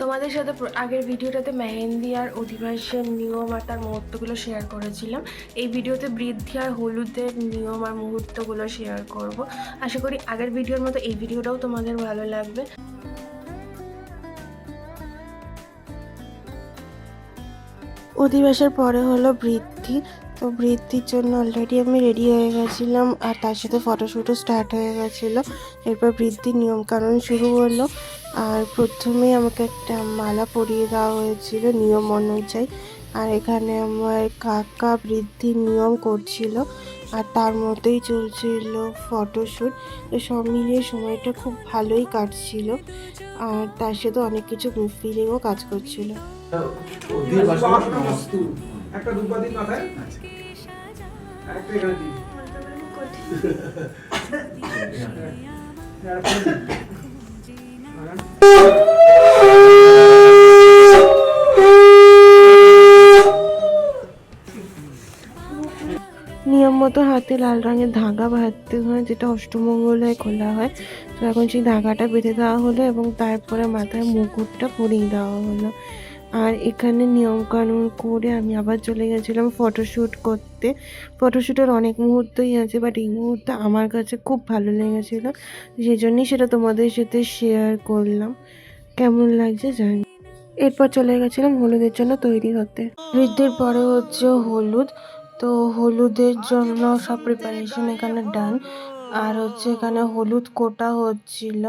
তোমাদের সাথে আগের ভিডিওটাতে মেহেন্দি আর অধিবাসের নিয়ম আর তার মুহূর্তগুলো শেয়ার করেছিলাম। এই ভিডিওতে বৃদ্ধি আর হলুদের নিয়ম আর মুহূর্তগুলো শেয়ার করব। আশা করি আগের ভিডিওর মতো এই ভিডিওটাও তোমাদের ভালো লাগবে। অধিবাসের পরে হলো বৃদ্ধি। তো বৃদ্ধির জন্য অলরেডি আমি রেডি হয়ে গেছিলাম আর তার সাথে ফটোশ্যুটও স্টার্ট হয়ে গেছিল। এরপর বৃদ্ধির নিয়মকানুন শুরু হলো। আর প্রথমেই আমাকে একটা মালা পরিয়ে দেওয়া হয়েছিল নিয়ম অনুযায়ী। আর এখানে আমার কাকা বৃদ্ধির নিয়ম করছিল আর তার মধ্যেই চলছিল ফটোশ্যুট তো সব মিলিয়ে সময়টা খুব ভালোই কাটছিল আর তার সাথে অনেক কিছু ফিলিংও কাজ করছিল। একটা দুপা দিন মাথায়? একটা এখানে দিন। নিয়ম মতো হাতে লাল রঙের ধাগা বাঁধতে হয়, যেটা অষ্টমঙ্গলে খোলা হয়। তো এখন সেই ধাগাটা বেঁধে দেওয়া হলো এবং তারপরে মাথায় মুকুটটা পরিয়ে দেওয়া হলো। আর এখানে নিয়মকানুন করে আমি আবার চলে গেছিলাম ফটোশ্যুট করতে। ফটোশ্যুটের অনেক মুহূর্তই আছে বাট এই মুহূর্তে আমার কাছে খুব ভালো লেগেছিলো। সেই জন্যই সেটা তোমাদের সাথে শেয়ার করলাম। কেমন লাগছে জানি এরপর চলে গেছিলাম হলুদের জন্য তৈরি হতে বৃদ্ধির পরে হচ্ছে হলুদ। তো হলুদের জন্য সব প্রিপারেশন এখানে ডান আর হচ্ছে এখানে হলুদ কোটা হচ্ছিল।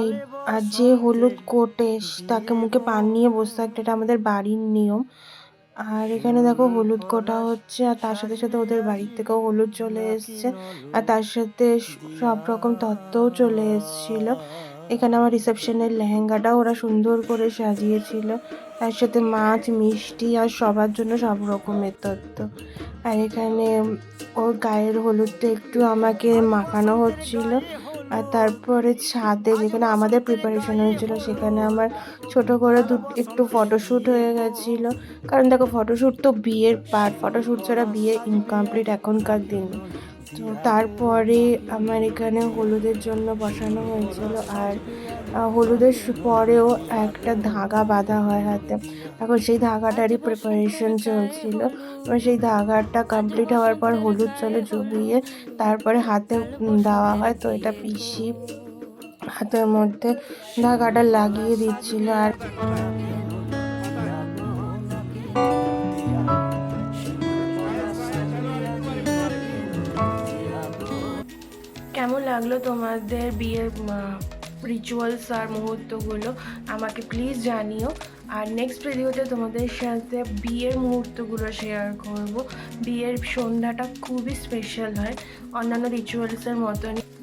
এই, আর যে হলুদ কোটে তাকে মুখে পান নিয়ে বসে থাকতে এটা আমাদের বাড়ির নিয়ম। আর এখানে দেখো হলুদ কোটা হচ্ছে, আর তার সাথে সাথে ওদের বাড়ির থেকেও হলুদ চলে এসছে। আর তার সাথে সব রকম তত্ত্বও চলে এসছিল। এখানে আমার রিসেপশনের লেহেঙ্গাটাও ওরা সুন্দর করে সাজিয়েছিল। তার সাথে মাছ, মিষ্টি আর সবার জন্য সব রকমের তত্ত্ব। আর এখানে ওর গায়ের হলুদটা একটু আমাকে মাখানো হচ্ছিল। আর তারপরে ছাদে যেখানে আমাদের প্রিপারেশন হয়েছিল, সেখানে আমার ছোট করে দু, একটু ফটোশ্যুট হয়ে গেছিল। কারণ দেখো ফটোশ্যুট তো বিয়ের পার্ট ফটোশ্যুট ছাড়া বিয়ে ইনকমপ্লিট এখনকার দিনে। তো তারপরে আমার এখানে হলুদের জন্য বসানো হয়েছিল আর হলুদের পরেও একটা ধাগা বাঁধা হয় হাতে। এখন সেই ধাগাটারই প্রিপারেশন চলছিল। সেই ধাগাটা কমপ্লিট হওয়ার পর হলুদ জলে চুবিয়ে তারপরে হাতে দেওয়া হয়। তো এটা পিসি হাতের মধ্যে ধাগাটা লাগিয়ে দিচ্ছিল আর কেমন লাগল তোমাদের বিয়ের রিচুয়ালস আর মুহূর্তগুলো? আমাকে প্লিজ জানিও। আর নেক্সট ভিডিওতে তোমাদের সাথে বিয়ের মুহূর্তগুলো শেয়ার করব। বিয়ের সন্ধ্যাটা খুবই স্পেশাল হয়। অন্যান্য রিচুয়ালসের মতনই।